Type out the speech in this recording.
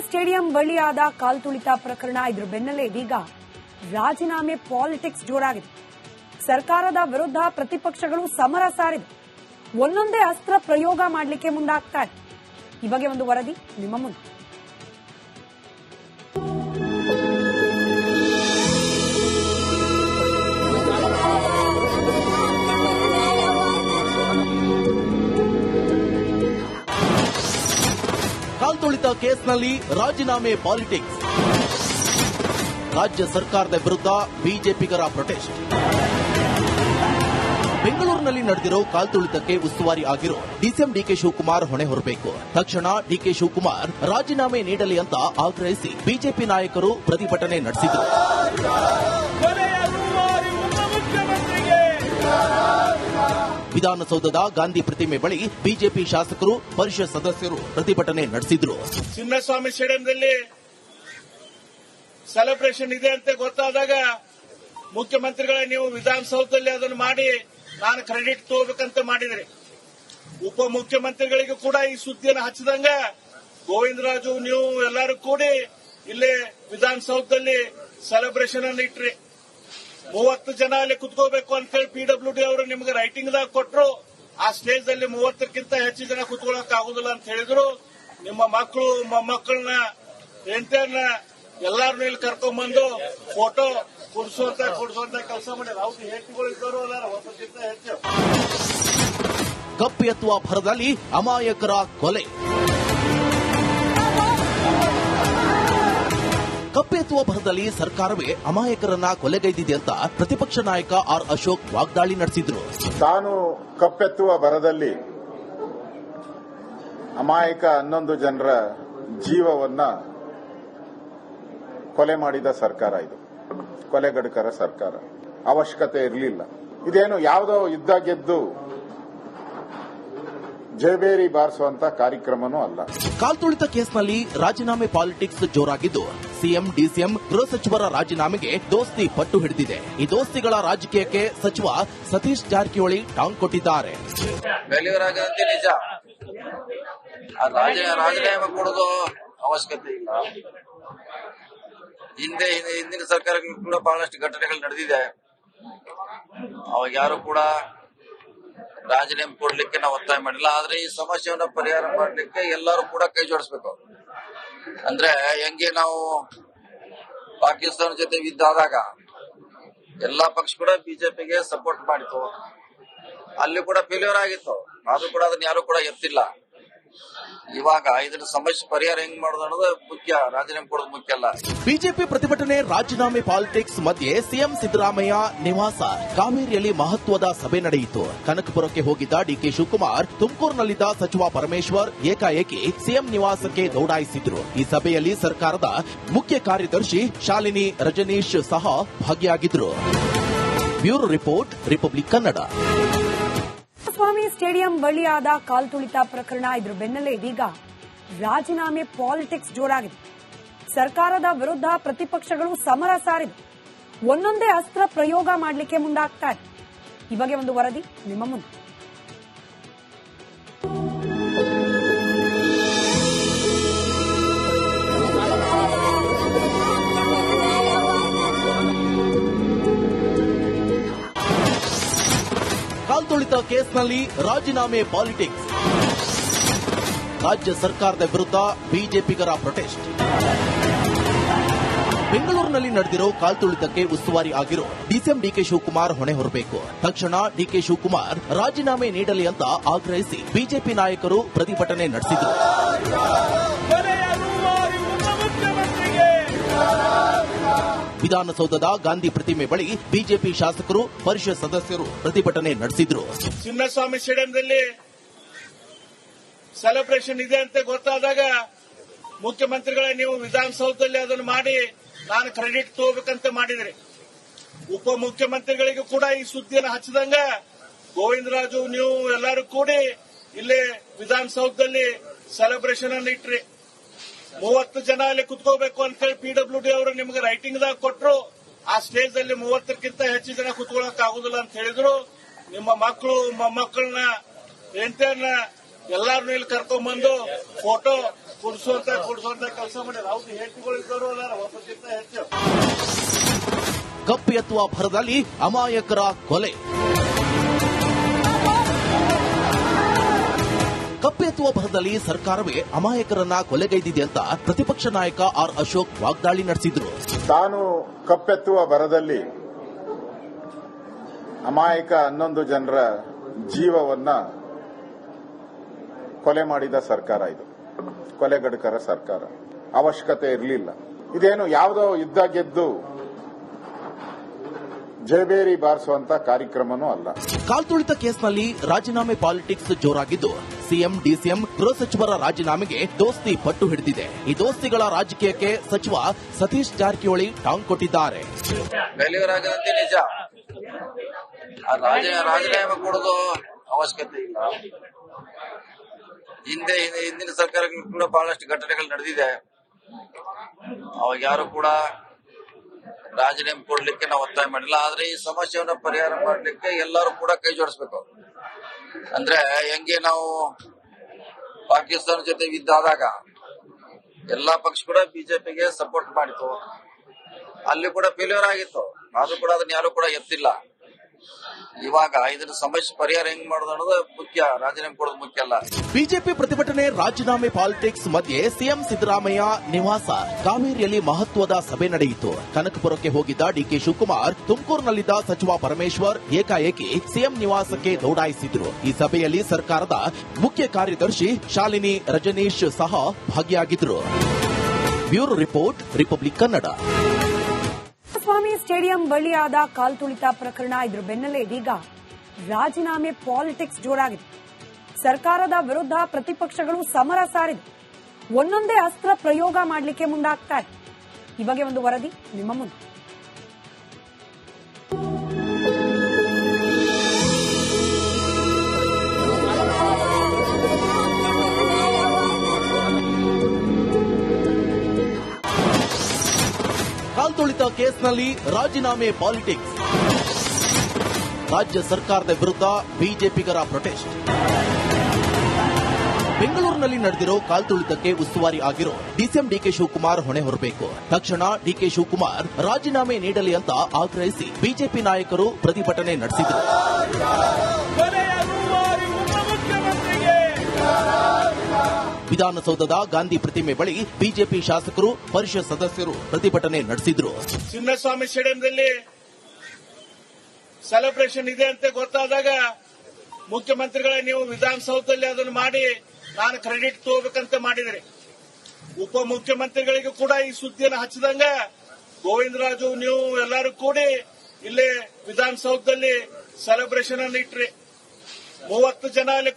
Stadium ಬಳಿಯಾದ ಕಾಲ್ತುಳಿತ ಪ್ರಕರಣ ಇದ್ರ ಬೆನ್ನಲ್ಲೇ ಇದೀಗ ರಾಜೀನಾಮೆ ಪಾಲಿಟಿಕ್ಸ್ ಜೋರಾಗಿದೆ. ಸರ್ಕಾರದ ವಿರುದ್ಧ ಪ್ರತಿಪಕ್ಷಗಳು ಸಮರ ಸಾರಿದೆ ಒಂದೊಂದೇ ಅಸ್ತ್ರ ಪ್ರಯೋಗ ಮಾಡಲಿಕ್ಕೆ ಮುಂದಾಗ್ತಾ ಇದೆ. ಈ ಬಗ್ಗೆ ಒಂದು ವರದಿ ನಿಮ್ಮ ಮುಂದೆ. ಕೇಸ್ನಲ್ಲಿ ರಾಜೀನಾಮೆ ಪಾಲಿಟಿಕ್ಸ್. ರಾಜ್ಯ ಸರ್ಕಾರದ ವಿರುದ್ಧ ಬಿಜೆಪಿಗರ ಪ್ರೊಟೆಸ್ಟ್ ಬೆಂಗಳೂರಿನಲ್ಲಿ ನಡೆದಿರೋ ಕಾಲ್ತುಳಿತಕ್ಕೆ ಉಸ್ತುವಾರಿ ಆಗಿರೋ ಡಿಸಿಎಂ ಡಿಕೆ ಶಿವಕುಮಾರ್ ಹೊಣೆ ಹೊರಬೇಕು. ತಕ್ಷಣ ಡಿಕೆ ಶಿವಕುಮಾರ್ ರಾಜೀನಾಮೆ ನೀಡಲಿ ಅಂತ ಆಗ್ರಹಿಸಿ ಬಿಜೆಪಿ ನಾಯಕರು ಪ್ರತಿಭಟನೆ ನಡೆಸಿದರು. ವಿಧಾನಸೌಧದ ಗಾಂಧಿ ಪ್ರತಿಮೆ ಬಳಿ ಬಿಜೆಪಿ ಶಾಸಕರು, ಪರಿಷತ್ ಸದಸ್ಯರು ಪ್ರತಿಭಟನೆ ನಡೆಸಿದ್ರು. ಚಿನ್ನಸ್ವಾಮಿ ಸ್ಟೇಡಿಯಂನಲ್ಲಿ ಸೆಲೆಬ್ರೇಷನ್ ಇದೆ ಅಂತ ಗೊತ್ತಾದಾಗ ಮುಖ್ಯಮಂತ್ರಿಗಳೇ ನೀವು ವಿಧಾನಸೌಧದಲ್ಲಿ ಅದನ್ನು ಮಾಡಿ ನಾನು ಕ್ರೆಡಿಟ್ ತಗೋಬೇಕಂತ ಮಾಡಿದ್ರಿ. ಉಪಮುಖ್ಯಮಂತ್ರಿಗಳಿಗೂ ಕೂಡ ಈ ಸುದ್ದಿಯನ್ನು ಹಚ್ಚಿದಂಗ ಗೋವಿಂದರಾಜು, ನೀವು ಎಲ್ಲರೂ ಕೂಡಿ ಇಲ್ಲೇ ವಿಧಾನಸೌಧದಲ್ಲಿ ಸೆಲೆಬ್ರೇಷನ್ ಅನ್ನು ಇಟ್ರಿ. ಮೂವತ್ತು ಜನ ಅಲ್ಲಿ ಕುತ್ಕೋಬೇಕು ಅಂತೇಳಿ ಪಿಡಬ್ಲ್ಯೂ ಡಿ ಅವರು ನಿಮ್ಗೆ ರೈಟಿಂಗ್ ದಾಗ ಕೊಟ್ಟರು ಆ ಸ್ಟೇಜ್ ಅಲ್ಲಿ ಮೂವತ್ತಕ್ಕಿಂತ ಹೆಚ್ಚು ಜನ ಕುತ್ಕೊಳ್ಳೋಕೆ ಆಗುದಿಲ್ಲ ಅಂತ ಹೇಳಿದ್ರು. ನಿಮ್ಮ ಮಕ್ಕಳು ಮೊಮ್ಮಕ್ಕಳನ್ನ ಎಂಟರ್ನ ಎಲ್ಲಾರನ್ನೂ ಇಲ್ಲಿ ಕರ್ಕೊಂಡ್ಬಂದು ಫೋಟೋ ಕೊಡಿಸುವಂತ ಕೊಡಿಸುವಂತ ಕೆಲಸ ಮಾಡಿದ್ರು. ಅವ್ರು ಇದ್ದವರು ಅಲ್ಲ ಹೊಸಕ್ಕಿಂತ ಹೆಚ್ಚು. ಕಪ್ಪು ಎತ್ತುವ ಭರದಲ್ಲಿ ಅಮಾಯಕರ ಕೊಲೆ. ಕಪ್ಪೆತ್ತುವ ಭರದಲ್ಲಿ ಸರ್ಕಾರವೇ ಅಮಾಯಕರನ್ನ ಕೊಲೆಗೈದಿದೆ ಅಂತ ಪ್ರತಿಪಕ್ಷ ನಾಯಕ ಆರ್ ಅಶೋಕ್ ವಾಗ್ದಾಳಿ ನಡೆಸಿದ್ರು. ತಾನು ಕಪ್ಪೆತ್ತುವ ಭರದಲ್ಲಿ ಅಮಾಯಕ ಹನ್ನೊಂದು ಜನರ ಜೀವವನ್ನ ಕೊಲೆ ಮಾಡಿದ ಸರ್ಕಾರ ಇದು. ಕೊಲೆಗಡುಕರ ಸರ್ಕಾರ. ಅವಶ್ಯಕತೆ ಇರಲಿಲ್ಲ. ಇದೇನು ಯಾವುದೋ ಯುದ್ಧ ಗೆದ್ದು ಜಯಬೇರಿ ಬಾರಿಸುವಂತ ಕಾರ್ಯಕ್ರಮನೂ ಅಲ್ಲ. ಕಾಲ್ತುಳಿತ ಕೇಸ್ನಲ್ಲಿ ರಾಜೀನಾಮೆ ಪಾಲಿಟಿಕ್ಸ್ ಜೋರಾಗಿದ್ದು. ಸಿಎಂ, ಡಿಸಿಎಂ, ಗೃಹ ಸಚಿವರ ರಾಜೀನಾಮೆಗೆ ದೋಸ್ತಿ ಪಟ್ಟು ಹಿಡಿದಿದೆ. ಈ ದೋಸ್ತಿಗಳ ರಾಜಕೀಯಕ್ಕೆ ಸಚಿವ ಸತೀಶ್ ಜಾರಕಿಹೊಳಿ ಟಾಂಗ್ ಕೊಟ್ಟಿದ್ದಾರೆ. ನಿಜ. ರಾಜೀನಾಮೆ ಕೊಡೋದು ಅವಶ್ಯಕತೆ ಇಲ್ಲ. ಹಿಂದೆ ಹಿಂದೆ- ಹಿಂದಿನ ಸರ್ಕಾರ ಕೂಡ ಬಹಳಷ್ಟು ಘಟನೆಗಳು ನಡೆದಿದೆ. ಅವಾಗ ಯಾರು ಕೂಡ ರಾಜೀನಾಮೆ ಕೊಡ್ಲಿಕ್ಕೆ ನಾವು ಒತ್ತಾಯ ಮಾಡಿಲ್ಲ. ಆದ್ರೆ ಈ ಸಮಸ್ಯೆಯನ್ನ ಪರಿಹಾರ ಮಾಡಲಿಕ್ಕೆ ಎಲ್ಲರೂ ಕೂಡ ಕೈ ಜೋಡಿಸ್ಬೇಕು. ಅಂದ್ರೆ ಹೆಂಗೆ ನಾವು ಪಾಕಿಸ್ತಾನ ಜೊತೆ ಯುದ್ಧ ಆದಾಗ ಎಲ್ಲಾ ಪಕ್ಷ ಕೂಡ ಬಿಜೆಪಿಗೆ ಸಪೋರ್ಟ್ ಮಾಡಿತು ಅಲ್ಲಿ ಕೂಡ ಫೇಲ್ಯೂರ್ ಆಗಿತ್ತು. ಅದು ಕೂಡ ಅದನ್ನ ಯಾರು ಕೂಡ ಎತ್ತಿಲ್ಲ. ಇವಾಗ ಇದರ ಸಮಸ್ಯೆ ಪರಿಹಾರ ಹೆಂಗ್ ಮಾಡೋದು ಅನ್ನೋದು ಮುಖ್ಯ, ರಾಜೀನಾಮೆ ಕೊಡೋದು ಮುಖ್ಯ ಅಲ್ಲ. ಬಿಜೆಪಿ ಪ್ರತಿಭಟನೆ, ರಾಜೀನಾಮೆ ಪಾಲಿಟಿಕ್ಸ್ ಮಧ್ಯೆ ಸಿಎಂ ಸಿದ್ದರಾಮಯ್ಯ ನಿವಾಸ. ಕಾವೇರಿಯಲ್ಲಿ ಮಹತ್ವದ ಸಭೆ ನಡೆಯಿತು. ಕನಕಪುರಕ್ಕೆ ಹೋಗಿದ್ದ ಡಿಕೆ ಶಿವಕುಮಾರ್, ತುಮಕೂರಿನಲ್ಲಿದ್ದ ಸಚಿವ ಪರಮೇಶ್ವರ್ ಏಕಾಏಕಿ ಸಿಎಂ ನಿವಾಸಕ್ಕೆ ದೌಡಾಯಿಸಿದ್ರು. ಈ ಸಭೆಯಲ್ಲಿ ಸರ್ಕಾರದ ಮುಖ್ಯ ಕಾರ್ಯದರ್ಶಿ ಶಾಲಿನಿ ರಜನೀಶ್ ಸಹ ಭಾಗಿಯಾಗಿದ್ರು. Bureau report, republic Kannada. Kumaraswamy stadium ಬಳಿ ಆದ ಕಾಲ್ತುಳಿತ ಪ್ರಕರಣ ಇದ್ರ ಬೆನ್ನಲ್ಲೇ ಇದೀಗ ರಾಜೀನಾಮೆ ಪಾಲಿಟಿಕ್ಸ್ ಜೋರಾಗಿದೆ. ಸರ್ಕಾರದ ವಿರುದ್ಧ ಪ್ರತಿಪಕ್ಷಗಳು ಸಮರ ಸಾರಿದೆ ಒಂದೊಂದೇ ಅಸ್ತ್ರ ಪ್ರಯೋಗ ಮಾಡಲಿಕ್ಕೆ ಮುಂದಾಗ್ತಾ ಇದೆ. ಈ ಬಗ್ಗೆ ಒಂದು ವರದಿ, ನಿಮ್ಮ ಮುಂದೆ. ಕಾಲ್ತುಳಿತ ಕೇಸ್ನಲ್ಲಿ ರಾಜೀನಾಮೆ ಪಾಲಿಟಿಕ್ಸ್. ರಾಜ್ಯ ಸರ್ಕಾರದ ವಿರುದ್ಧ ಬಿಜೆಪಿಗರ ಪ್ರೊಟೆಸ್ಟ್. ಬೆಂಗಳೂರಿನಲ್ಲಿ ನಡೆದಿರೋ ಕಾಲ್ತುಳಿತಕ್ಕೆ ಉಸ್ತುವಾರಿ ಆಗಿರೋ ಡಿಸಿಎಂ ಡಿಕೆ ಶಿವಕುಮಾರ್ ಹೊಣೆ ಹೊರಬೇಕು. ತಕ್ಷಣ ಡಿಕೆ ಶಿವಕುಮಾರ್ ರಾಜೀನಾಮೆ ನೀಡಲಿ ಅಂತ ಆಗ್ರಹಿಸಿ ಬಿಜೆಪಿ ನಾಯಕರು ಪ್ರತಿಭಟನೆ ನಡೆಸಿದರು. ವಿಧಾನಸೌಧದ ಗಾಂಧಿ ಪ್ರತಿಮೆ ಬಳಿ ಬಿಜೆಪಿ ಶಾಸಕರು, ಪರಿಷತ್ ಸದಸ್ಯರು ಪ್ರತಿಭಟನೆ ನಡೆಸಿದ್ರು. ಚಿನ್ನಸ್ವಾಮಿ ಸ್ಟೇಡಿಯಂನಲ್ಲಿ ಸೆಲೆಬ್ರೇಷನ್ ಇದೆ ಅಂತ ಗೊತ್ತಾದಾಗ ಮುಖ್ಯಮಂತ್ರಿಗಳೇ, ನೀವು ವಿಧಾನಸೌಧದಲ್ಲಿ ಅದನ್ನು ಮಾಡಿ, ನಾನು ಕ್ರೆಡಿಟ್ ತಗೋಬೇಕಂತ ಮಾಡಿದ್ರಿ. ಉಪಮುಖ್ಯಮಂತ್ರಿಗಳಿಗೂ ಕೂಡ ಈ ಸುದ್ದಿಯನ್ನು ಹಚ್ಚಿದಂಗ ಗೋವಿಂದರಾಜು, ನೀವು ಎಲ್ಲರೂ ಕೂಡಿ ಇಲ್ಲೇ ವಿಧಾನಸೌಧದಲ್ಲಿ ಸೆಲೆಬ್ರೇಷನ್ ಅನ್ನು ಇಟ್ರಿ. ಮೂವತ್ತು ಜನ ಅಲ್ಲಿ ಕುತ್ಕೋಬೇಕು ಅಂತೇಳಿ ಪಿಡಬ್ಲ್ಯೂ ಡಿ ಅವರು ನಿಮ್ಗೆ ರೈಟಿಂಗ್ ದಾಗ ಕೊಟ್ಟರು ಆ ಸ್ಟೇಜ್ ಅಲ್ಲಿ ಮೂವತ್ತಕ್ಕಿಂತ ಹೆಚ್ಚು ಜನ ಕುತ್ಕೊಳಕ್ ಆಗುದಿಲ್ಲ ಅಂತ ಹೇಳಿದ್ರು. ನಿಮ್ಮ ಮಕ್ಕಳು ಮೊಮ್ಮಕ್ಕಳನ್ನ ಹೆಂಡತಿಯನ್ನ ಎಲ್ಲಾರನ್ನೂ ಇಲ್ಲಿ ಕರ್ಕೊಂಡ್ಬಂದು ಫೋಟೋ ಕೊಡಿಸುವಂತ ಕೊಡಿಸುವಂತ ಕೆಲಸ ಮಾಡಿದ್ರು. ಅವ್ರು ಅದಾರ ಒಬ್ಬಕ್ಕಿಂತ ಹೆಚ್ಚು. ಕಪ್ಪು ಎತ್ತುವ ಭರದಲ್ಲಿ ಅಮಾಯಕರ ಕೊಲೆ. ಕಪ್ಪೆತ್ತುವ ಭರದಲ್ಲಿ ಸರ್ಕಾರವೇ ಅಮಾಯಕರನ್ನ ಕೊಲೆಗೈದಿದೆ ಅಂತ ಪ್ರತಿಪಕ್ಷ ನಾಯಕ ಆರ್ ಅಶೋಕ್ ವಾಗ್ದಾಳಿ ನಡೆಸಿದ್ರು. ತಾನು ಕಪ್ಪೆತ್ತುವ ಭರದಲ್ಲಿ ಅಮಾಯಕ ಹನ್ನೊಂದು ಜನರ ಜೀವವನ್ನ ಕೊಲೆ ಮಾಡಿದ ಸರ್ಕಾರ ಇದು. ಕೊಲೆಗಡುಕರ ಸರ್ಕಾರ. ಅವಶ್ಯಕತೆ ಇರಲಿಲ್ಲ. ಇದೇನು ಯಾವುದೋ ಯುದ್ಧ ಗೆದ್ದು ಜಯಬೇರಿ ಬಾರಿಸುವಂತ ಕಾರ್ಯಕ್ರಮನೂ ಅಲ್ಲ. ಕಾಲ್ತುಳಿತ ಕೇಸ್ನಲ್ಲಿ ರಾಜೀನಾಮೆ ಪಾಲಿಟಿಕ್ಸ್ ಜೋರಾಗಿದ್ದು. ಸಿಎಂ, ಡಿಸಿಎಂ, ಗೃಹ ಸಚಿವರ ರಾಜೀನಾಮೆಗೆ ದೋಸ್ತಿ ಪಟ್ಟು ಹಿಡಿದಿದೆ. ಈ ದೋಸ್ತಿಗಳ ರಾಜಕೀಯಕ್ಕೆ ಸಚಿವ ಸತೀಶ್ ಜಾರಕಿಹೊಳಿ ಟಾಂಗ್ ಕೊಟ್ಟಿದ್ದಾರೆ. ನಿಜ. ರಾಜೀನಾಮೆ ಕೊಡೋದು ಅವಶ್ಯಕತೆ ಇಲ್ಲ. ಹಿಂದೆ ಹಿಂದೆ- ಹಿಂದಿನ ಸರ್ಕಾರಗಳು ಕೂಡ ಬಹಳಷ್ಟು ಘಟನೆಗಳು ನಡೆದಿದೆ. ಅವಾಗ ಯಾರು ಕೂಡ ರಾಜೀನಾಮೆ ಕೊಡ್ಲಿಕ್ಕೆ ನಾವು ಒತ್ತಾಯ ಮಾಡಿಲ್ಲ. ಆದ್ರೆ ಈ ಸಮಸ್ಯೆಯನ್ನ ಪರಿಹಾರ ಮಾಡ್ಲಿಕ್ಕೆ ಎಲ್ಲರೂ ಕೂಡ ಕೈ ಜೋಡಿಸ್ಬೇಕು. ಅಂದ್ರೆ ಹೆಂಗೆ ನಾವು ಪಾಕಿಸ್ತಾನ ಜೊತೆ ಯುದ್ಧ ಆದಾಗ ಎಲ್ಲಾ ಪಕ್ಷ ಕೂಡ ಬಿಜೆಪಿಗೆ ಸಪೋರ್ಟ್ ಮಾಡಿತು ಅಲ್ಲಿ ಕೂಡ ಫೇಲ್ಯೂರ್ ಆಗಿತ್ತು. ಅದು ಕೂಡ ಅದನ್ನ ಯಾರು ಕೂಡ ಎತ್ತಿಲ್ಲ. ಇವಾಗ ಇದನ್ನ ಸಮಸ್ಯೆ ಪರಿಹಾರ ಹೆಂಗ್ ಮಾಡೋದು ಅನ್ನೋದು ಮುಖ್ಯ, ರಾಜೀನಾಮೆ ಕೊಡೋದು ಮುಖ್ಯ ಅಲ್ಲ. ಬಿಜೆಪಿ ಪ್ರತಿಭಟನೆ, ರಾಜೀನಾಮೆ ಪಾಲಿಟಿಕ್ಸ್ ಮಧ್ಯೆ ಸಿಎಂ ಸಿದ್ದರಾಮಯ್ಯ ನಿವಾಸ. ಕಾವೇರಿಯಲ್ಲಿ ಮಹತ್ವದ ಸಭೆ ನಡೆಯಿತು. ಕನಕಪುರಕ್ಕೆ ಹೋಗಿದ್ದ ಡಿಕೆ ಶಿವಕುಮಾರ್, ತುಮಕೂರಿನಲ್ಲಿದ್ದ ಸಚಿವ ಪರಮೇಶ್ವರ್ ಏಕಾಏಕಿ ಸಿಎಂ ನಿವಾಸಕ್ಕೆ ದೌಡಾಯಿಸಿದ್ರು. ಈ ಸಭೆಯಲ್ಲಿ ಸರ್ಕಾರದ ಮುಖ್ಯ ಕಾರ್ಯದರ್ಶಿ ಶಾಲಿನಿ ರಜನೀಶ್ ಸಹ ಭಾಗಿಯಾಗಿದ್ರು. Bureau report, republic Kannada. Swamy stadium ಬಳಿಯಾದ ಕಾಲ್ತುಳಿತ ಪ್ರಕರಣ ಇದ್ರ ಬೆನ್ನಲ್ಲೇ ಇದೀಗ ರಾಜೀನಾಮೆ ಪಾಲಿಟಿಕ್ಸ್ ಜೋರಾಗಿದೆ. ಸರ್ಕಾರದ ವಿರುದ್ಧ ಪ್ರತಿಪಕ್ಷಗಳು ಸಮರ ಸಾರಿದೆ. ಒಂದೊಂದೇ ಅಸ್ತ್ರ ಪ್ರಯೋಗ ಮಾಡಲಿಕ್ಕೆ ಮುಂದಾಗ್ತಾರೆ ಈ ಬಗ್ಗೆ ಒಂದು ವರದಿ, ನಿಮ್ಮ ಮುಂದೆ. ಕಾಲ್ತುಳಿತ ಕೇಸ್ನಲ್ಲಿ ರಾಜೀನಾಮೆ ಪಾಲಿಟಿಕ್ಸ್. ರಾಜ್ಯ ಸರ್ಕಾರದ ವಿರುದ್ಧ ಬಿಜೆಪಿಗರ ಪ್ರೊಟೆಸ್ಟ್. ಬೆಂಗಳೂರಿನಲ್ಲಿ ನಡೆದಿರೋ ಕಾಲ್ತುಳಿತಕ್ಕೆ ಉಸ್ತುವಾರಿ ಆಗಿರೋ ಡಿಸಿಎಂ ಡಿಕೆ ಶಿವಕುಮಾರ್ ಹೊಣೆ ಹೊರಬೇಕು. ತಕ್ಷಣ ಡಿಕೆ ಶಿವಕುಮಾರ್ ರಾಜೀನಾಮೆ ನೀಡಲಿ ಅಂತ ಆಗ್ರಹಿಸಿ ಬಿಜೆಪಿ ನಾಯಕರು ಪ್ರತಿಭಟನೆ ನಡೆಸಿದರು. ವಿಧಾನಸೌಧದ ಗಾಂಧಿ ಪ್ರತಿಮೆ ಬಳಿ ಬಿಜೆಪಿ ಶಾಸಕರು, ಪರಿಷತ್ ಸದಸ್ಯರು ಪ್ರತಿಭಟನೆ ನಡೆಸಿದ್ರು. ಚಿನ್ನಸ್ವಾಮಿ ಸ್ಟೇಡಿಯಂನಲ್ಲಿ ಸೆಲೆಬ್ರೇಷನ್ ಇದೆ ಅಂತ ಗೊತ್ತಾದಾಗ ಮುಖ್ಯಮಂತ್ರಿಗಳೇ, ನೀವು ವಿಧಾನಸೌಧದಲ್ಲಿ ಅದನ್ನು ಮಾಡಿ, ನಾನು ಕ್ರೆಡಿಟ್ ತಗೋಬೇಕಂತ ಮಾಡಿದ್ರಿ. ಉಪಮುಖ್ಯಮಂತ್ರಿಗಳಿಗೂ ಕೂಡ ಈ ಸುದ್ದಿಯನ್ನು ಹಚ್ಚಿದಂಗ ಗೋವಿಂದರಾಜು, ನೀವು ಎಲ್ಲರೂ ಕೂಡಿ ಇಲ್ಲೇ ವಿಧಾನಸೌಧದಲ್ಲಿ ಸೆಲೆಬ್ರೇಷನ್ ಅನ್ನು ಇಟ್ರಿ. ಮೂವತ್ತು ಜನ ಅಲ್ಲಿ